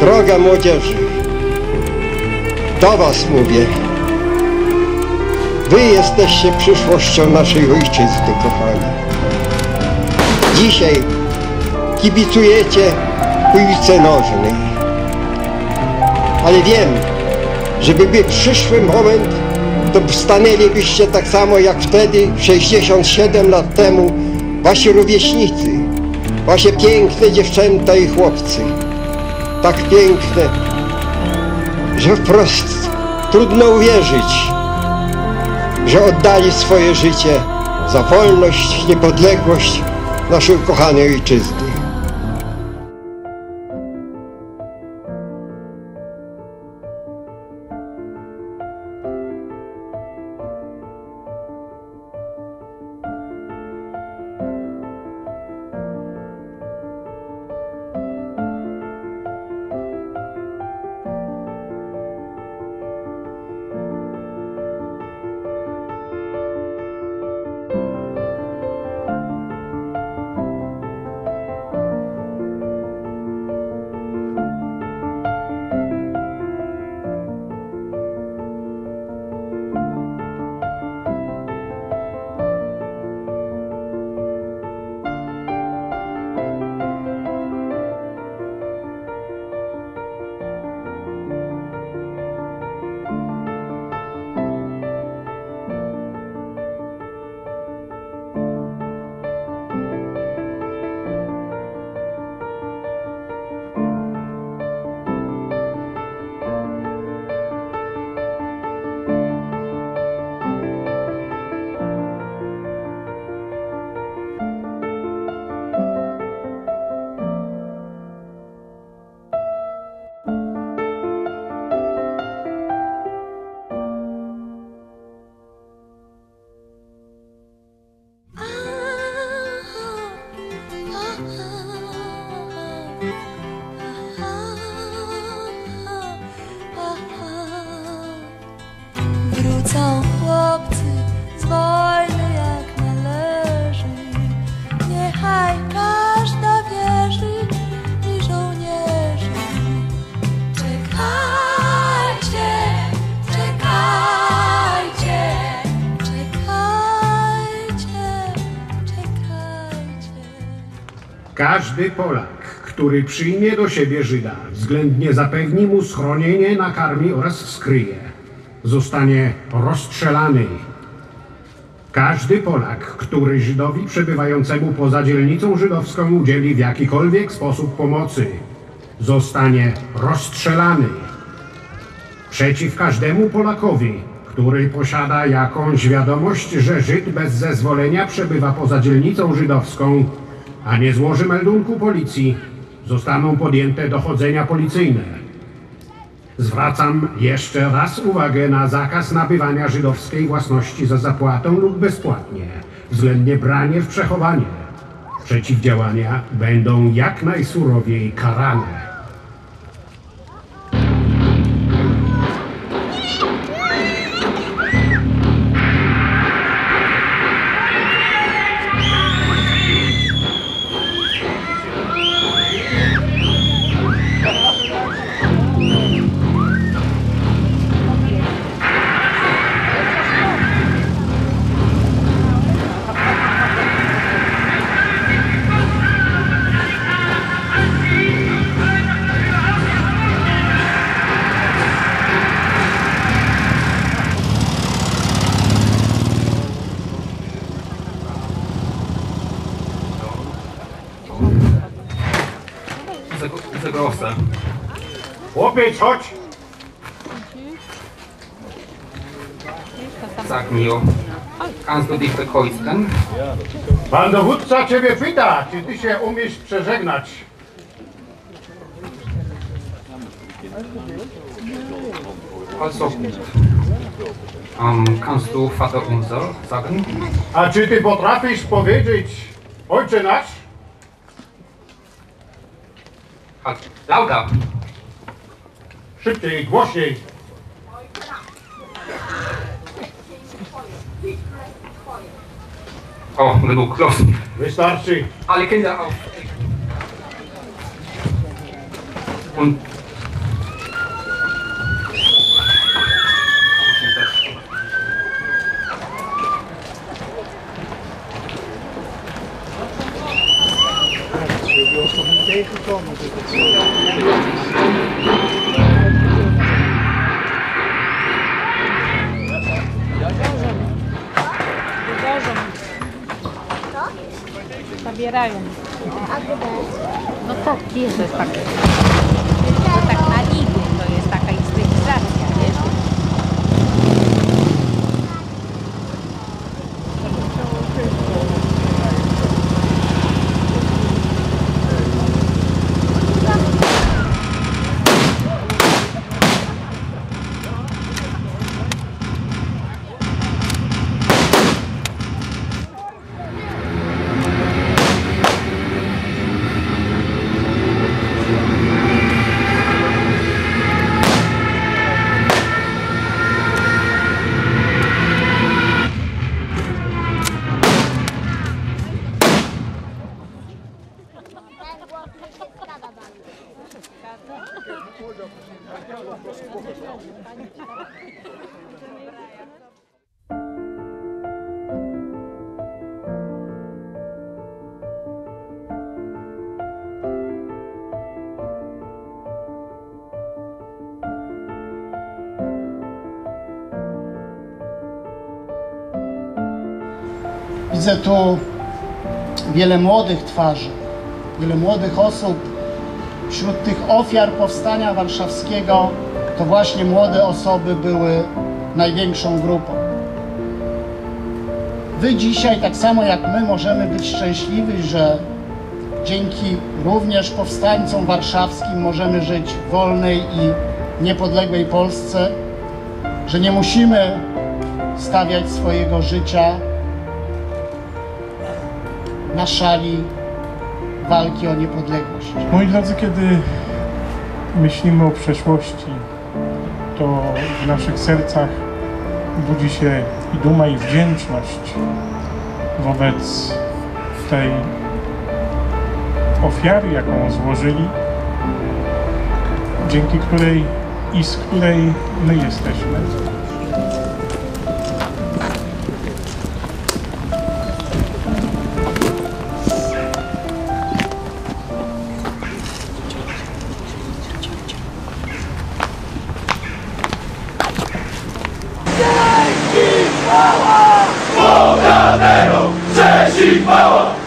Droga młodzieży, do Was mówię. Wy jesteście przyszłością naszej ojczyzny, kochani. Dzisiaj kibicujecie piłce nożnej. Ale wiem, żeby był przyszły moment, to stanęlibyście tak samo jak wtedy, 67 lat temu, wasi rówieśnicy, wasze piękne dziewczęta i chłopcy. Tak piękne, że wprost trudno uwierzyć, że oddali swoje życie za wolność, niepodległość naszej ukochanej ojczyzny. Każdy Polak, który przyjmie do siebie Żyda, względnie zapewni mu schronienie, nakarmi oraz skryje, zostanie rozstrzelany. Każdy Polak, który Żydowi przebywającemu poza dzielnicą żydowską udzieli w jakikolwiek sposób pomocy, zostanie rozstrzelany. Przeciw każdemu Polakowi, który posiada jakąś wiadomość, że Żyd bez zezwolenia przebywa poza dzielnicą żydowską, a nie złoży meldunku policji, zostaną podjęte dochodzenia policyjne. Zwracam jeszcze raz uwagę na zakaz nabywania żydowskiej własności za zapłatą lub bezpłatnie, względnie branie w przechowanie. Przeciwdziałania będą jak najsurowiej karane. Große. Chłopiec, chodź! Sag mir, kannst du dich verkreuzen? Pan dowódca ciebie pyta, czy ty się umiesz przeżegnać. Also. Ähm, kannst du Vater unser sagen? A czy ty potrafisz powiedzieć Ojcze nasz? Halt, lauter! Szybciej, głośniej. Oh, genug, los! Wystarczy. Alle Kinder auf! Und Zabierają. No tak, jest, to jest tak. To tak na niby, Widzę tu wiele młodych twarzy, wiele młodych osób. Wśród tych ofiar powstania warszawskiego to właśnie młode osoby były największą grupą. Wy dzisiaj, tak samo jak my, możemy być szczęśliwi, że dzięki również powstańcom warszawskim możemy żyć w wolnej i niepodległej Polsce, że nie musimy stawiać swojego życia na szali walki o niepodległość. Moi drodzy, kiedy myślimy o przeszłości, to w naszych sercach budzi się i duma, i wdzięczność wobec tej ofiary, jaką złożyli, dzięki której i z której my jesteśmy. Cześć i